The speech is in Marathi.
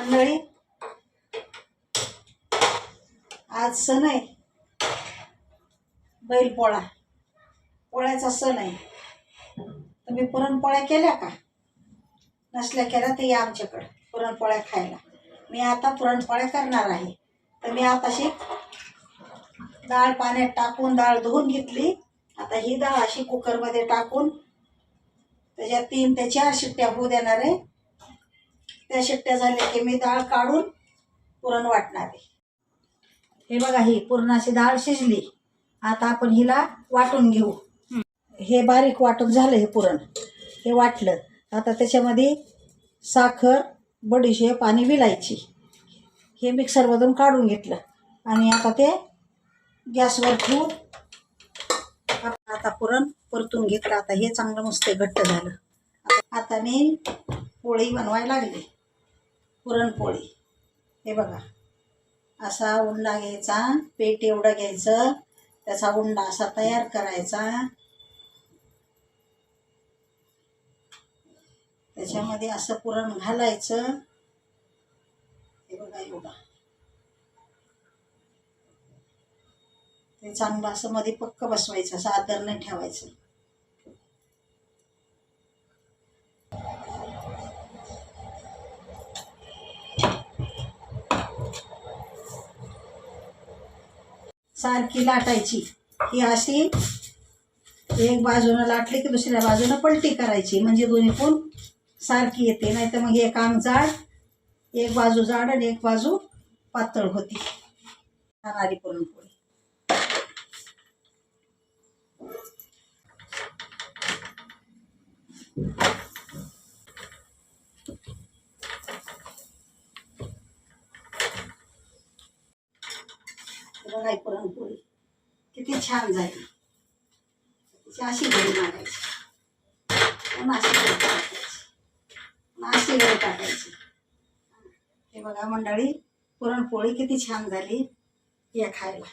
मंडळी आज सण आहे बैलपोळा पोळ्याचा सण आहे. तुम्ही पुरणपोळ्या केल्या का? नसल्या केल्या तर या आमच्याकडं पुरणपोळ्या खायला. मी आता पुरणपोळ्या करणार आहे. तर मी आताशी डाळ पाण्यात टाकून डाळ धुवून घेतली. आता ही डाळ अशी कुकरमध्ये टाकून त्याच्यात तीन ते चार शिट्ट्या होऊ देणार आहे. त्या शिट्ट्या झाल्या की मी डाळ काढून पुरण वाटणार आहे. हे बघा ही पुरणाची डाळ शिजली. आता आपण हिला वाटून घेऊ. हे बारीक वाटून झालं हे पुरण. हे वाटलं. आता त्याच्यामध्ये साखर बडीशेप आणि विलायची. हे मिक्सरमधून काढून घेतलं. आणि आता ते गॅसवर ठेवून आता पुरण परतून घेतलं. आता हे चांगलं मस्त घट्ट झालं. आता मी पोळी बनवायला लागली. पुरणपोळी. हे बघा. असा उंडा घ्यायचा पेट एवढं घ्यायचं त्याचा उंडा असा तयार करायचा. त्याच्यामध्ये असं पुरण घालायचं. हे बघा एवढा. ते चांगलं असं मध्ये पक्क बसवायचं असं आदर नाही ठेवायचं. सारखी लाटायची. ही अशी एक बाजूनं लाटली की दुसऱ्या बाजूनं पलटी करायची. म्हणजे दोन्ही पण सारखी येते. नाहीतर मग एक अंग जाड एक बाजू जाड आणि एक बाजू पातळ होती. खाणारी पुरणपोळी हे बघा नाही पुरणपोळी. किती छान झाली. तिची अशी घरी मागायची माशी घरी टाकायची. पुन्हा घरी टाकायची. हे बघा मंडळी पुरणपोळी किती छान झाली. या खायला.